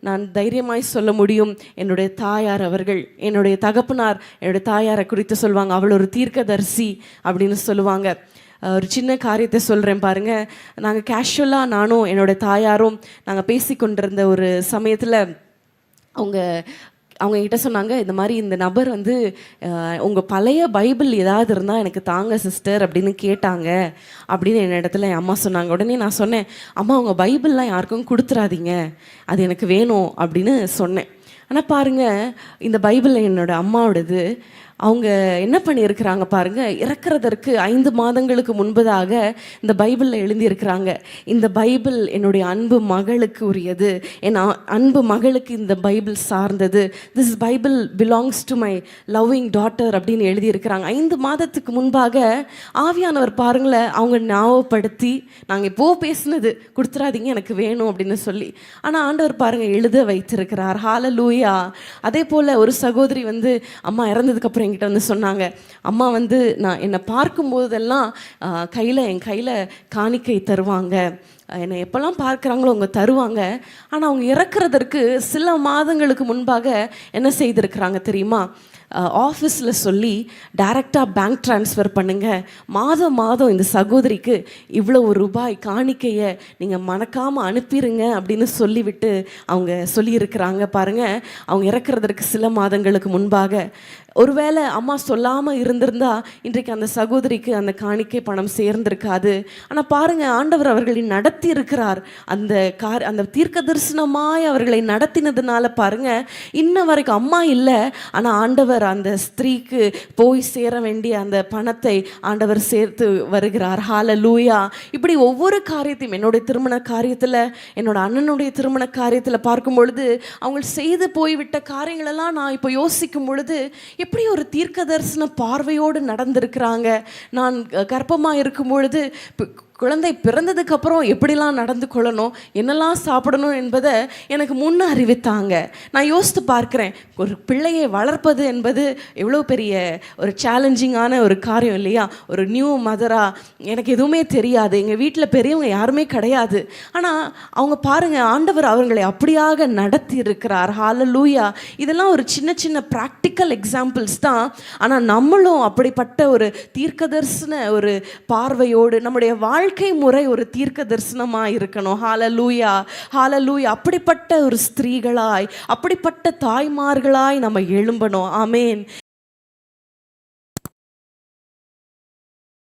நான் தைரியமாய் சொல்ல முடியும். என்னுடைய தாயார் அவர்கள் என்னுடைய தகப்பனார் என்னுடைய தாயாரை குறித்து சொல்லுவாங்க. அவள் ஒரு தீர்க்கதரிசி அப்படின்னு சொல்லுவாங்க. ஒரு சின்ன காரியத்தை சொல்கிறேன் பாருங்க. நாங்கள் கேஷுவலாக நானும் என்னோட தாயாரும் நாங்கள் பேசி கொண்டிருந்த ஒரு சமயத்தில் அவங்க அவங்க கிட்ட சொன்னாங்க இந்த மாதிரி இந்த நபர் வந்து உங்கள் பழைய பைபிள் ஏதாவது இருந்தால் எனக்கு தாங்க சிஸ்டர் அப்படின்னு கேட்டாங்க. அப்படின்னு என் இடத்துல என் அம்மா சொன்னாங்க. உடனே நான் சொன்னேன் அம்மா உங்கள் பைபிள்லாம் யாருக்கும் கொடுத்துறாதீங்க. அது எனக்கு வேணும் அப்படின்னு சொன்னேன். ஆனால் பாருங்கள் இந்த பைபிளில் என்னோட அம்மாவோடது அவங்க என்ன பண்ணியிருக்கிறாங்க பாருங்க இறக்குறதற்கு ஐந்து மாதங்களுக்கு முன்பதாக இந்த பைபிளில் எழுதியிருக்கிறாங்க. இந்த பைபிள் என்னுடைய அன்பு மகளுக்கு உரியது. என் அன்பு மகளுக்கு இந்த பைபிள் சார்ந்தது. This Bible belongs to my loving daughter அப்படின்னு எழுதியிருக்கிறாங்க. ஐந்து மாதத்துக்கு முன்பாக ஆவியானவர் பாருங்களேன் அவங்க ஞாபகப்படுத்தி நாங்கள் இப்போ பேசுனது கொடுத்துறாதீங்க எனக்கு வேணும் அப்படின்னு சொல்லி. ஆனால் ஆண்டவர் பாருங்கள் எழுத வைத்திருக்கிறார். ஹால லூய் ஹாலலூயா அதே போல் ஒரு சகோதரி வந்து அம்மா இறந்ததுக்கப்புறம் என்கிட்ட வந்து சொன்னாங்க அம்மா வந்து நான் என்னை பார்க்கும்போதெல்லாம் கையில் என் கையில் காணிக்கை தருவாங்க. என்னை எப்போல்லாம் பார்க்குறாங்களோ அவங்க தருவாங்க. ஆனால் அவங்க இறக்குறதற்கு சில மாதங்களுக்கு முன்பாக என்ன செய்திருக்கிறாங்க தெரியுமா? ஆஃபீஸில் சொல்லி டைரெக்டாக பேங்க் ட்ரான்ஸ்ஃபர் பண்ணுங்கள் மாதம் மாதம் இந்த சகோதரிக்கு இவ்வளோ ஒரு ரூபாய் காணிக்கையை நீங்கள் மறக்காமல் அனுப்பிடுங்க அப்படின்னு சொல்லிவிட்டு அவங்க சொல்லியிருக்கிறாங்க பாருங்கள் அவங்க இறக்குறதற்கு சில மாதங்களுக்கு முன்பாக ஒருவேளை அம்மா சொல்லாமல் இருந்திருந்தா இன்றைக்கு அந்த சகோதரிக்கு அந்த காணிக்கை பணம் சேர்ந்திருக்காது. ஆனால் பாருங்க ஆண்டவர் அவர்களை நடத்தி இருக்கிறார். அந்த கார் அந்த தீர்க்க தரிசனமாய் அவர்களை நடத்தினதுனால பாருங்க இன்ன வரைக்கும் அம்மா இல்லை. ஆனால் ஆண்டவர் அந்த ஸ்திரீக்கு போய் சேர வேண்டிய அந்த பணத்தை ஆண்டவர் சேர்த்து வருகிறார். ஹால லூயா இப்படி ஒவ்வொரு காரியத்தையும் என்னுடைய திருமண காரியத்தில் என்னோட அண்ணனுடைய திருமண காரியத்தில் பார்க்கும் பொழுது அவங்க செய்து போய்விட்ட காரியங்களெல்லாம் நான் இப்போ யோசிக்கும் பொழுது எப்படி ஒரு தீர்க்க தரிசன பார்வையோடு நடந்திருக்கிறாங்க? நான் கர்ப்பமாக இருக்கும் பொழுது குழந்தை பிறந்ததுக்கு அப்புறம் எப்படிலாம் நடந்து கொள்ளணும் என்னெல்லாம் சாப்பிடணும் என்பதை எனக்கு முன்ன அறிவித்தாங்க. நான் யோசித்து பார்க்குறேன் ஒரு பிள்ளையை வளர்ப்பது என்பது எவ்வளோ பெரிய ஒரு சேலஞ்சிங்கான ஒரு காரியம் இல்லையா? ஒரு நியூ மதராக எனக்கு எதுவுமே தெரியாது. எங்கள் வீட்டில் பெரியவங்க யாருமே கிடையாது. ஆனால் அவங்க பாருங்கள் ஆண்டவர் அவர்களை அப்படியாக நடத்தி இருக்கிறார் ஹாலலூயா இதெல்லாம் ஒரு சின்ன சின்ன ப்ராக்டிக்கல் எக்ஸாம்பிள்ஸ் தான். ஆனால் நம்மளும் அப்படிப்பட்ட ஒரு தீர்க்கதர்சன ஒரு பார்வையோடு நம்முடைய வாழ் வாழ்க்கை முறை ஒரு தீர்க்க தரிசனமாக இருக்கணும். ஹாலலூயா ஹாலலூயா அப்படிப்பட்ட ஒரு ஸ்திரீகளாய் அப்படிப்பட்ட தாய்மார்களாய் நம்ம எழும்பணும். ஆமேன்